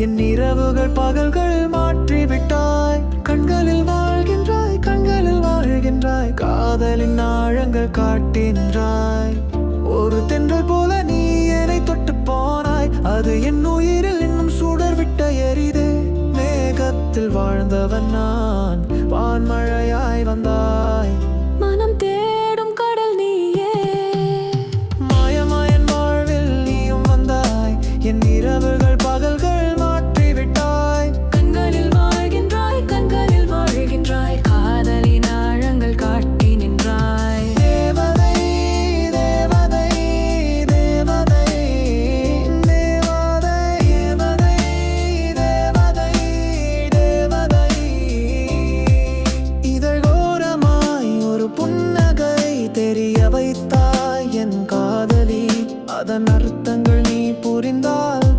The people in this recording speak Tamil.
என் இரவுகள் பகல்கள் மாற்றி விட்டாய் கண்களில் வாழ்கின்றாய் கண்களில் வாழ்கின்றாய். காதலின் ஆழங்கள் காட்டின்றாய். ஒரு தென்றல் போல நீ என்னை தொட்டு போனாய். அது என் உயிரில் இன்னும் சுடர் விட்ட எரிது. மேகத்தில் வாழ்ந்தவன் நான். வான்மழையாய் வந்தாய். மனம் தே என் இரவுகள் பகல்கள் கொடுத்தாய் என் காதலி அதன் அர்த்தங்கள் நீ புரிந்தால்